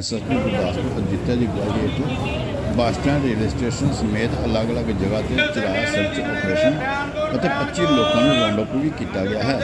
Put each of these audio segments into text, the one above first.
SSP Gurdaspur Ajita ਦੀ ਅਗਵਾਈ ਹੇਠ bus stand, railway station ਸਮੇਤ ਅਲੱਗ-ਅਲੱਗ ਜਗ੍ਹਾ ਤੇ ਚਲਾਇਆ ਸਰਚ ਆਪਰੇਸ਼ਨ ਅਤੇ 25 ਲੋਕਾਂ ਨੂੰ ਰਾਉਂਡ ਅਪ ਵੀ ਕੀਤਾ ਗਿਆ ਹੈ।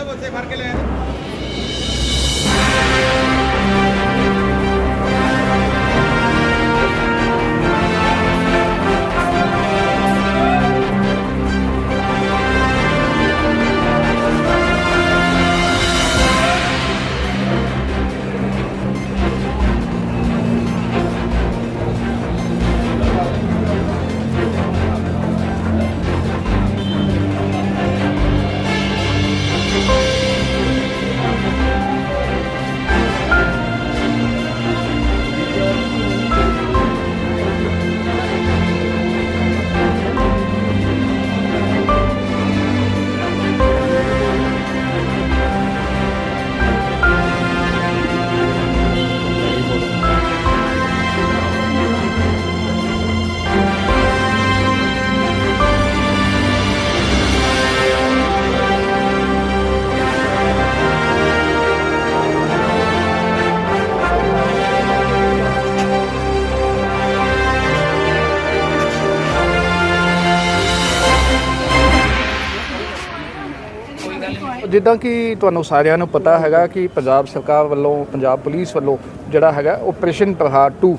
ਜਿੱਦਾਂ ਕਿ ਤੁਹਾਨੂੰ ਸਾਰਿਆਂ ਨੂੰ ਪਤਾ ਹੈਗਾ ਕਿ ਪੰਜਾਬ ਸਰਕਾਰ ਵੱਲੋਂ, ਪੰਜਾਬ ਪੁਲਿਸ ਵੱਲੋਂ ਜਿਹੜਾ ਹੈਗਾ ਆਪਰੇਸ਼ਨ ਪ੍ਰਹਾਰ 2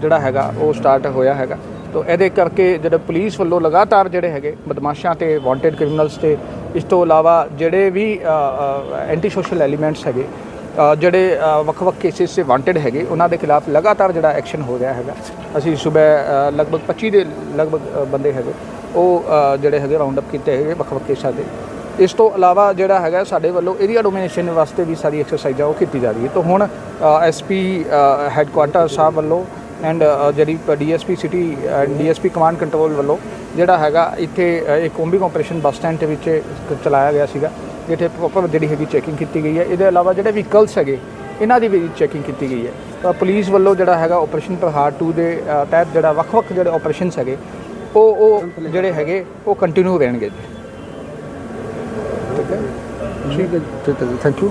ਜਿਹੜਾ ਹੈਗਾ, ਉਹ ਸਟਾਰਟ ਹੋਇਆ ਹੈਗਾ। ਤੋਂ ਇਹਦੇ ਕਰਕੇ ਜਿਹੜੇ ਪੁਲਿਸ ਵੱਲੋਂ ਲਗਾਤਾਰ ਜਿਹੜੇ ਹੈਗੇ ਬਦਮਾਸ਼ਾਂ ਤੇ ਵਾਂਟਡ ਕ੍ਰਿਮੀਨਲਸ ਤੇ, ਇਸ ਤੋਂ ਇਲਾਵਾ ਜਿਹੜੇ ਵੀ ਐਂਟੀ ਸੋਸ਼ਲ ਐਲੀਮੈਂਟਸ ਹੈਗੇ ਜਿਹੜੇ ਵੱਖ-ਵੱਖ ਕੇਸਿਸ 'ਚ ਵਾਂਟਡ ਹੈਗੇ, ਉਹਨਾਂ ਦੇ ਖਿਲਾਫ ਲਗਾਤਾਰ ਜਿਹੜਾ ਐਕਸ਼ਨ ਹੋ ਰਿਹਾ ਹੈਗਾ। ਅਸੀਂ ਸਵੇਰ ਲਗਭਗ 25 ਦੇ ਲਗਭਗ ਬੰਦੇ ਹੈਗੇ, ਉਹ ਜਿਹੜੇ ਹੈਗੇ ਰਾਉਂਡ ਅਪ ਕੀਤੇ ਹੈਗੇ ਵੱਖ-ਵੱਖ ਕੇਸਾਂ ਦੇ ਇਸ ਤੋਂ ਇਲਾਵਾ ਜਿਹੜਾ ਹੈਗਾ ਸਾਡੇ ਵੱਲੋਂ ਏਰੀਆ ਡੋਮੀਨੇਸ਼ਨ ਵਾਸਤੇ ਵੀ ਸਾਰੀ ਐਕਸਰਸਾਈਜ਼ ਆ ਉਹ ਕੀਤੀ ਜਾ ਰਹੀ ਹੈ। ਤਾਂ ਹੁਣ ਐਸਪੀ ਹੈੱਡਕੁਆਟਰ ਸਾਹਿਬ ਵੱਲੋਂ ਐਂਡ ਜਿਹੜੀ DSP city and DSP command control ਵੱਲੋਂ ਜਿਹੜਾ ਹੈਗਾ ਇੱਥੇ ਅ, ਇੱਕ ਕੋਂਬਿੰਗ ਆਪਰੇਸ਼ਨ ਬੱਸ ਸਟੈਂਡ ਦੇ ਵਿੱਚ ਚਲਾਇਆ ਗਿਆ ਸੀਗਾ ਜਿੱਥੇ ਪ੍ਰੋਪਰ ਜਿਹੜੀ ਹੈਗੀ ਚੈਕਿੰਗ ਕੀਤੀ ਗਈ ਹੈ। ਇਹਦੇ ਇਲਾਵਾ ਜਿਹੜੇ ਵਹੀਕਲਸ ਹੈਗੇ ਇਹਨਾਂ ਦੀ ਵੀ ਚੈਕਿੰਗ ਕੀਤੀ ਗਈ ਹੈ। ਤਾਂ ਪੁਲਿਸ ਵੱਲੋਂ ਜਿਹੜਾ ਹੈਗਾ ਆਪਰੇਸ਼ਨ ਪ੍ਰਹਾਰ 2 ਦੇ ਤਹਿਤ ਜਿਹੜਾ ਵੱਖ-ਵੱਖ ਜਿਹੜੇ ਆਪਰੇਸ਼ਨਸ ਹੈਗੇ ਉਹ ਉਹ ਜਿਹੜੇ ਹੈਗੇ ਉਹ ਕੰਟੀਨਿਊ ਰਹਿਣਗੇ। ਜੀ ঠিক আছে ঠিক আছে থ্যাংক ইউ